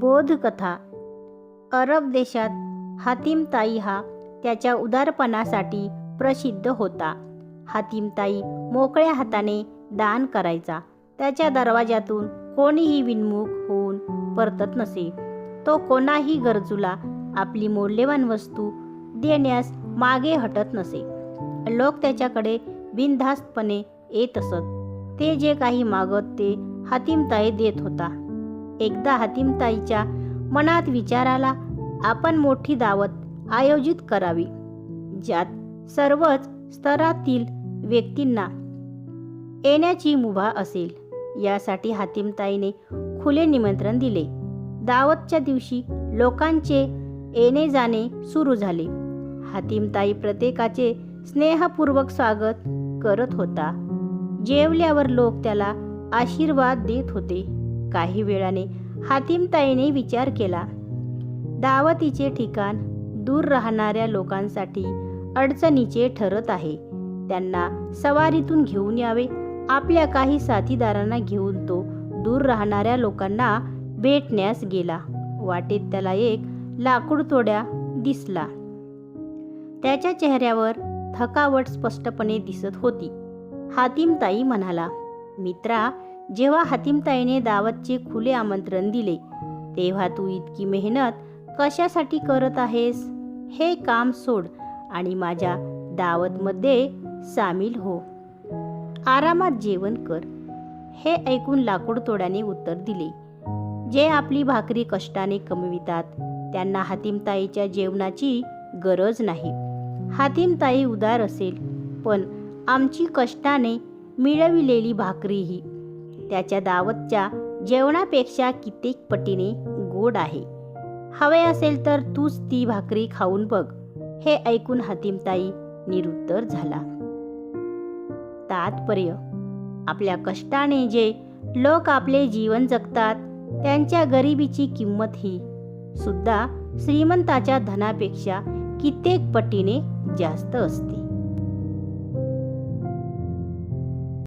बोधकथा. अरब देशात हातीमताई हा त्याच्या उदारपणासाठी प्रसिद्ध होता. हातीमताई मोकळ्या हाताने दान करायचा. त्याच्या दरवाजातून कोणीही विनमुख होऊन परतत नसे. तो कोणाही गरजूला आपली मौल्यवान वस्तू देण्यास मागे हटत नसे. लोक त्याच्याकडे बिनधास्तपणे येत असत. ते जे काही मागत ते हातीमताई देत होता. एकदा हातीमताईच्या मनात विचार आला आपण मोठी दावत आयोजित करावी. ज्यात सर्वच स्तरातील व्यक्तींना येण्याची मुभा असेल. यासाठी हातीमताईने खुले निमंत्रण दिले. दावतच्या दिवशी लोकांचे येणे जाणे सुरू झाले. हातीमताई प्रत्येकाचे स्नेहपूर्वक स्वागत करत होता. जेवल्यावर लोक त्याला आशीर्वाद देत होते. काही वेळाने हातीमताईने विचार केला. दावतीचे ठिकाण दूर राहणाऱ्या लोकांसाठी अडचणीचे ठरत आहे. त्यांना सवारीतून घेऊन यावे आपल्या काही साथीदारांना घेऊन तो दूर राहणाऱ्या लोकांना भेटण्यास गेला. वाटेत त्याला एक लाकूड तोड्या दिसला. त्याच्या चेहऱ्यावर थकावट स्पष्टपणे दिसत होती. हातीमताई म्हणाला मित्रा जेव्हा हातीमताईने दावतचे खुले आमंत्रण दिले तेव्हा तू इतकी मेहनत कशासाठी करत आहेस? हे काम सोड आणि माझ्या दावतमध्ये सामील हो. आरामात जेवण कर. हे ऐकून लाकूड तोड्याने उत्तर दिले. जे आपली भाकरी कष्टाने कमवितात त्यांना हातीमताईच्या जेवणाची गरज नाही. हातीमताई उदार असेल पण आमची कष्टाने मिळविलेली भाकरी ही त्याच्या दावतच्या जेवणापेक्षा कित्येक पटीने गोड आहे. हवे असेल तर तूच ती भाकरी खाऊन बघ हे ऐकून हातीमताई निरुत्तर झाला. तात्पर्य आपल्या कष्टाने जे लोक आपले जीवन जगतात त्यांच्या गरिबीची किंमत ही सुद्धा श्रीमंताच्या धनापेक्षा कित्येक पटीने जास्त असते.